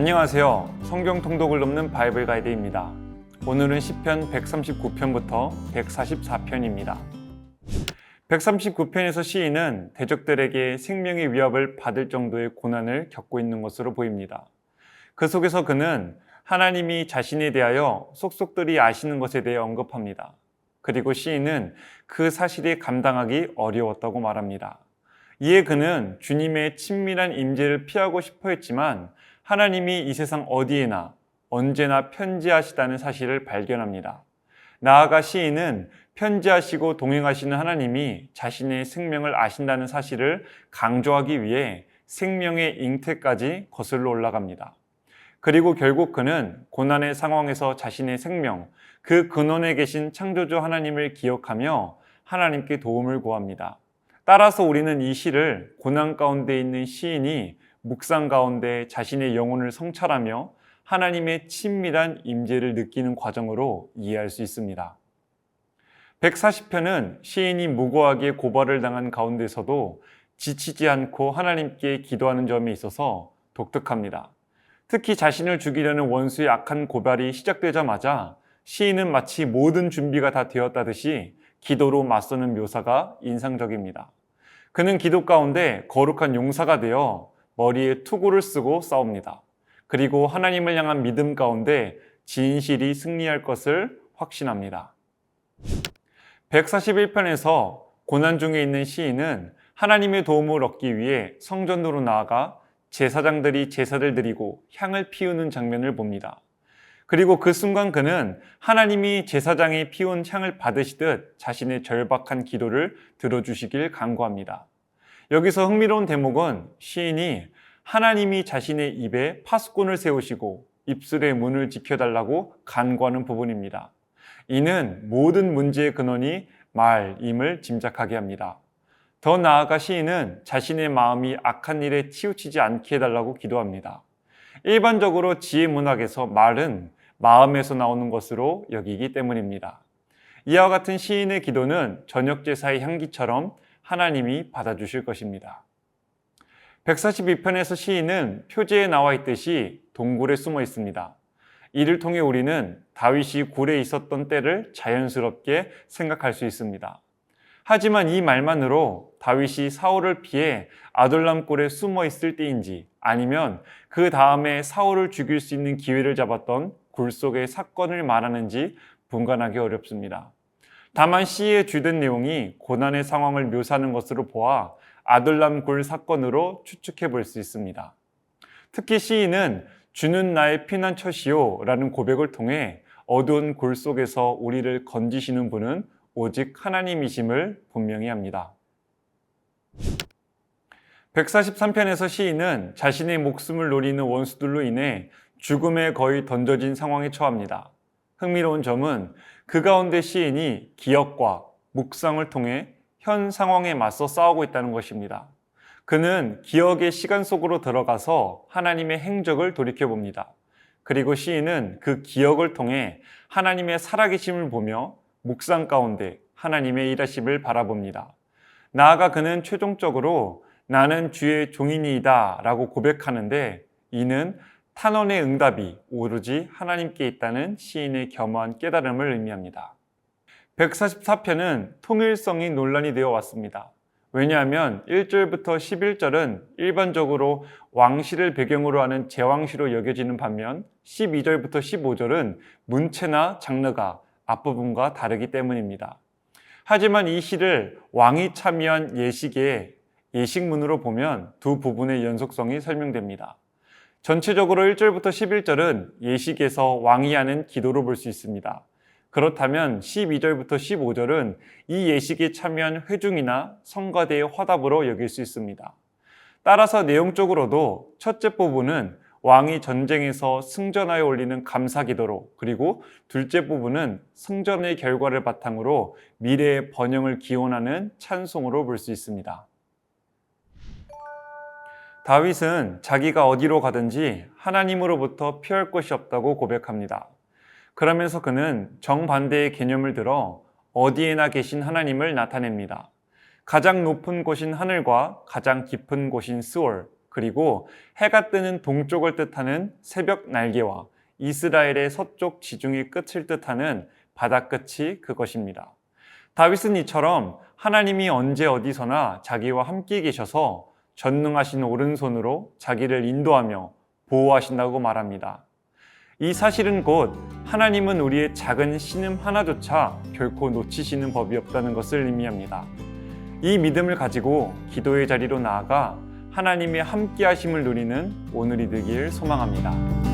안녕하세요. 성경 통독을 돕는 바이블 가이드입니다. 오늘은 시편 139편부터 144편입니다. 139편에서 시인은 대적들에게 생명의 위협을 받을 정도의 고난을 겪고 있는 것으로 보입니다. 그 속에서 그는 하나님이 자신에 대하여 속속들이 아시는 것에 대해 언급합니다. 그리고 시인은 그 사실이 감당하기 어려웠다고 말합니다. 이에 그는 주님의 친밀한 임재를 피하고 싶어 했지만 하나님이 이 세상 어디에나 언제나 편지하시다는 사실을 발견합니다. 나아가 시인은 편지하시고 동행하시는 하나님이 자신의 생명을 아신다는 사실을 강조하기 위해 생명의 잉태까지 거슬러 올라갑니다. 그리고 결국 그는 고난의 상황에서 자신의 생명, 그 근원에 계신 창조주 하나님을 기억하며 하나님께 도움을 구합니다. 따라서 우리는 이 시를 고난 가운데 있는 시인이 묵상 가운데 자신의 영혼을 성찰하며 하나님의 친밀한 임재를 느끼는 과정으로 이해할 수 있습니다. 140편은 시인이 무고하게 고발을 당한 가운데서도 지치지 않고 하나님께 기도하는 점에 있어서 독특합니다. 특히 자신을 죽이려는 원수의 악한 고발이 시작되자마자 시인은 마치 모든 준비가 다 되었다듯이 기도로 맞서는 묘사가 인상적입니다. 그는 기도 가운데 거룩한 용사가 되어 머리에 투구를 쓰고 싸웁니다. 그리고 하나님을 향한 믿음 가운데 진실이 승리할 것을 확신합니다. 141편에서 고난 중에 있는 시인은 하나님의 도움을 얻기 위해 성전으로 나아가 제사장들이 제사를 드리고 향을 피우는 장면을 봅니다. 그리고 그 순간 그는 하나님이 제사장이 피운 향을 받으시듯 자신의 절박한 기도를 들어주시길 간구합니다. 여기서 흥미로운 대목은 시인이 하나님이 자신의 입에 파수꾼을 세우시고 입술의 문을 지켜달라고 간구하는 부분입니다. 이는 모든 문제의 근원이 말임을 짐작하게 합니다. 더 나아가 시인은 자신의 마음이 악한 일에 치우치지 않게 해달라고 기도합니다. 일반적으로 지혜 문학에서 말은 마음에서 나오는 것으로 여기기 때문입니다. 이와 같은 시인의 기도는 저녁 제사의 향기처럼 하나님이 받아주실 것입니다. 142편에서 시인은 표제에 나와 있듯이 동굴에 숨어 있습니다. 이를 통해 우리는 다윗이 굴에 있었던 때를 자연스럽게 생각할 수 있습니다. 하지만 이 말만으로 다윗이 사울을 피해 아둘람 굴에 숨어 있을 때인지 아니면 그 다음에 사울을 죽일 수 있는 기회를 잡았던 굴 속의 사건을 말하는지 분간하기 어렵습니다. 다만 시의 주된 내용이 고난의 상황을 묘사하는 것으로 보아 아둘람 굴 사건으로 추측해 볼 수 있습니다. 특히 시인은 주는 나의 피난처시오 라는 고백을 통해 어두운 굴 속에서 우리를 건지시는 분은 오직 하나님이심을 분명히 합니다. 143편에서 시인은 자신의 목숨을 노리는 원수들로 인해 죽음에 거의 던져진 상황에 처합니다. 흥미로운 점은 그 가운데 시인이 기억과 묵상을 통해 현 상황에 맞서 싸우고 있다는 것입니다. 그는 기억의 시간 속으로 들어가서 하나님의 행적을 돌이켜 봅니다. 그리고 시인은 그 기억을 통해 하나님의 살아계심을 보며 묵상 가운데 하나님의 일하심을 바라봅니다. 나아가 그는 최종적으로 나는 주의 종인이다 라고 고백하는데 이는 탄원의 응답이 오로지 하나님께 있다는 시인의 겸허한 깨달음을 의미합니다. 144편은 통일성이 논란이 되어 왔습니다. 왜냐하면 1절부터 11절은 일반적으로 왕실을 배경으로 하는 제왕시로 여겨지는 반면 12절부터 15절은 문체나 장르가 앞부분과 다르기 때문입니다. 하지만 이 시를 왕이 참여한 예식의 예식문으로 보면 두 부분의 연속성이 설명됩니다. 전체적으로 1절부터 11절은 예식에서 왕이 하는 기도로 볼 수 있습니다. 그렇다면 12절부터 15절은 이 예식에 참여한 회중이나 성가대의 화답으로 여길 수 있습니다. 따라서 내용적으로도 첫째 부분은 왕이 전쟁에서 승전하여 올리는 감사 기도로 그리고 둘째 부분은 승전의 결과를 바탕으로 미래의 번영을 기원하는 찬송으로 볼 수 있습니다. 다윗은 자기가 어디로 가든지 하나님으로부터 피할 것이 없다고 고백합니다. 그러면서 그는 정반대의 개념을 들어 어디에나 계신 하나님을 나타냅니다. 가장 높은 곳인 하늘과 가장 깊은 곳인 스월, 그리고 해가 뜨는 동쪽을 뜻하는 새벽 날개와 이스라엘의 서쪽 지중해 끝을 뜻하는 바다 끝이 그것입니다. 다윗은 이처럼 하나님이 언제 어디서나 자기와 함께 계셔서 전능하신 오른손으로 자기를 인도하며 보호하신다고 말합니다. 이 사실은 곧 하나님은 우리의 작은 신음 하나조차 결코 놓치시는 법이 없다는 것을 의미합니다. 이 믿음을 가지고 기도의 자리로 나아가 하나님의 함께 하심을 누리는 오늘이 되길 소망합니다.